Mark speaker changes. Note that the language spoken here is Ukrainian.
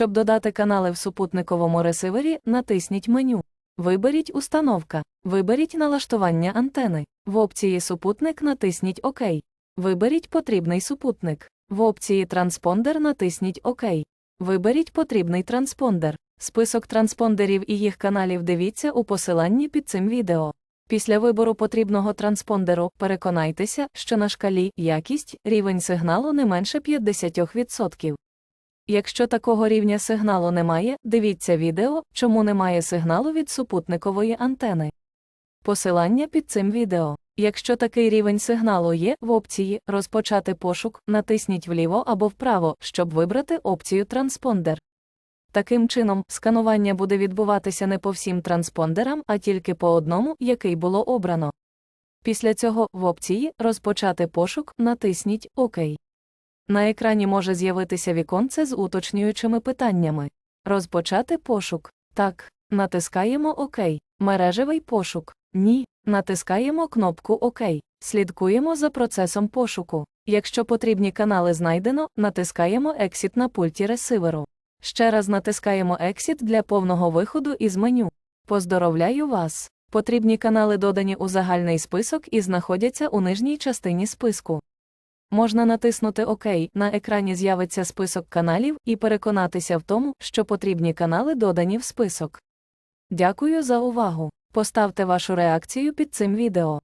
Speaker 1: Щоб додати канали в супутниковому ресивері, натисніть меню. Виберіть Установка. Виберіть налаштування антени. В опції Супутник натисніть ОК. Виберіть потрібний супутник. В опції Транспондер натисніть ОК. Виберіть потрібний транспондер. Список транспондерів і їх каналів дивіться у посиланні під цим відео. Після вибору потрібного транспондеру переконайтеся, що на шкалі якість рівень сигналу не менше 50%. Якщо такого рівня сигналу немає, дивіться відео, чому немає сигналу від супутникової антени. Посилання під цим відео. Якщо такий рівень сигналу є, в опції Розпочати пошук натисніть вліво або вправо, щоб вибрати опцію Транспондер. Таким чином, сканування буде відбуватися не по всім транспондерам, а тільки по одному, який було обрано. Після цього в опції Розпочати пошук натисніть ОК. На екрані може з'явитися віконце з уточнюючими питаннями. Розпочати пошук. Так. Натискаємо ОК. Мережевий пошук. Ні. Натискаємо кнопку ОК. Слідкуємо за процесом пошуку. Якщо потрібні канали знайдено, натискаємо Exit на пульті ресиверу. Ще раз натискаємо Exit для повного виходу із меню. Поздоровляю вас! Потрібні канали додані у загальний список і знаходяться у нижній частині списку. Можна натиснути ОК, на екрані з'явиться список каналів і переконатися в тому, що потрібні канали додані в список. Дякую за увагу. Поставте вашу реакцію під цим відео.